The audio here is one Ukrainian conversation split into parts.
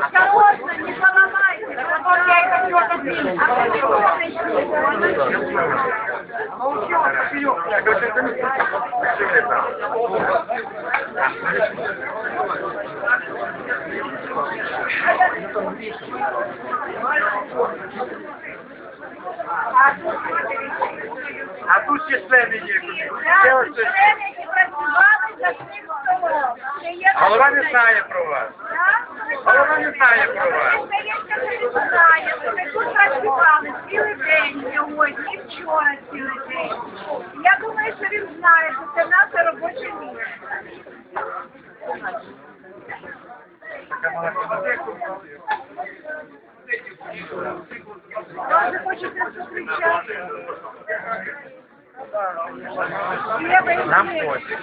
Осторожно, не поломайте. А вы А тут члени є. Ось. Голова не знає про вас. Голова не знає про вас. Тут працювали цілий день сьогодні, і вчора цілий день. Я думаю, що він знає, що це наше робоче місце. Дуже хочеться зустрічати. Нам хоче.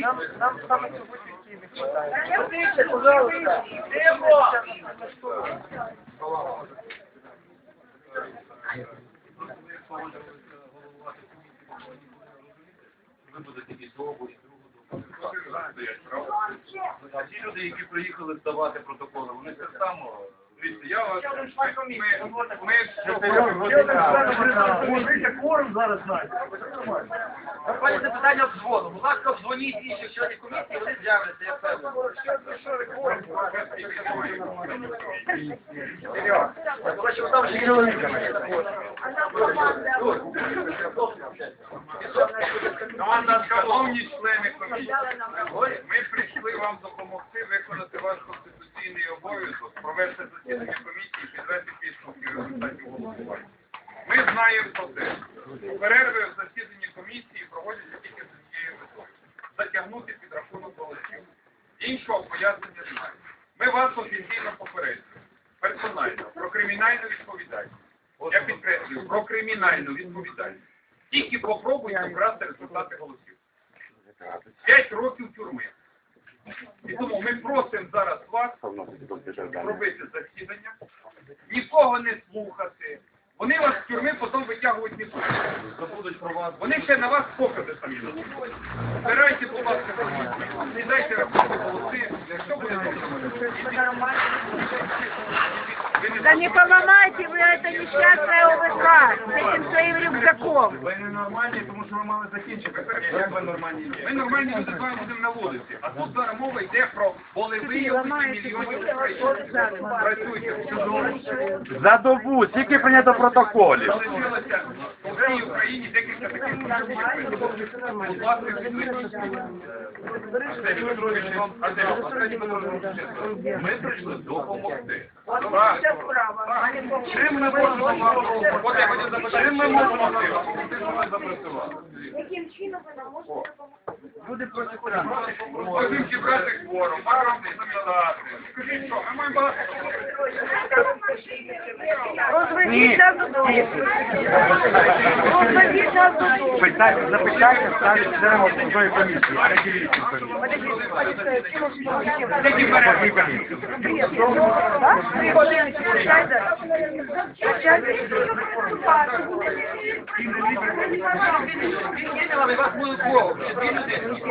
Нам, нам саме сьогодні Києві хватає. Пожалуйста. Ви будете і того, і другого. А ті люди, які приїхали здавати протоколи, вони так само. Дивіться, я вас... Ми, ми, Можете кворум зараз знати. Пані запитання обдзвону. Будь ласка, обдзвоніть інших членів комісії, вони з'являться, я впевнений. Там ще є Команда, шановні члени комісії, ми прийшли вам допомогти виконати ваш конституційний обов'язок, провести засідання комісії підвести підсумки результатів голосування. Ми знаємо про те, що перерви в засіданні комісії проводяться тільки з однією метою – затягнути підрахунок голосів. Іншого пояснення немає. Ми вас офіційно попереджуємо, персонально, про кримінальну відповідальність. Я підкреслюю, про кримінальну відповідальність. Тільки попробуйте вкрасти результати голосів. П'ять років тюрми. І тому ми просимо зараз вас робити засідання, нікого не слухати. Вони вас з тюрми потім витягують не будуть. Забудуть про вас. Вони ще на вас покази самі забудуть. Збирайте, будь ласка. Не дайте рахувати голоси. Якщо буде Да не поломайте вы это несчастное ОВК с этим своим рюкзаком. Ви ненормальні, тому що ви мали закінчити. Як ви нормальні є? Ми нормальні люди з вами будемо на вулиці. А тут зараз мова йде про волевиявлення мільйонів українців. Працюйте в чудовому. За добу, тільки прийнято протоколів. Залишилося Всій Україні декілька таких. Будь ласка, відвідуйте. Арсеній Петрович, Арсеній Петрович, Ми прийшли допомогти. Чим ми можемо вам допомогти? Чим ми можемо. Яким чином ви нам можете допомогти? Люди проти. Можемо зібрати кворум, багато запитати. Скажіть, що, ми маємо багато Розведіть нас додому. Розведіть нас додому. Питайте, запитайте, ставить комісії. Переділіть Відділили вас мою крову. Дві людини.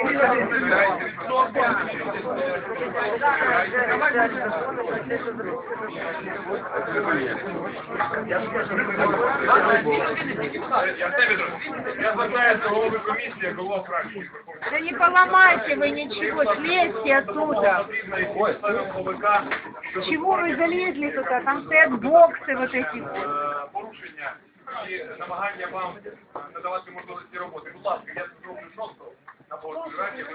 Я звертаюся до голови комісії, як голова фракції. Да не поломайте вы ничего, слезьте оттуда. Чего вы залезли туда? Там стоят боксы вот эти. Е, порушення і намагання вам надавати можливості роботи. Будь ласка, я зроблю шостого на Божій раді.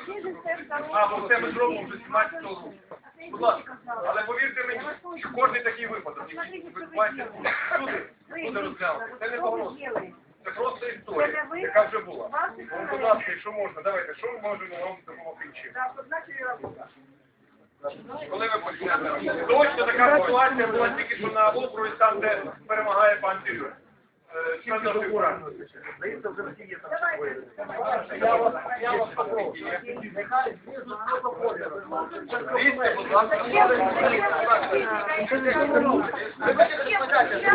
А, бо це ми зробимо вже 17 року. Будь ласка, але повірте мені, що кожен такий випадок, який відбувається люди, буде розглянути. Це не погроза. Це просто історія, яка вже була. Тому, будь ласка, якщо можна, давайте, що ми можемо вам допомогти чим? Коли ви почнете? Точно така ситуація була тільки що на округі, там, де перемагає пан Тігр. кандидатура. Здається, вже всі є там. Я вас, я вас попрошу. Нехай знизу протоколі. Дивіться, будь ласка, ви хочете сказати? Я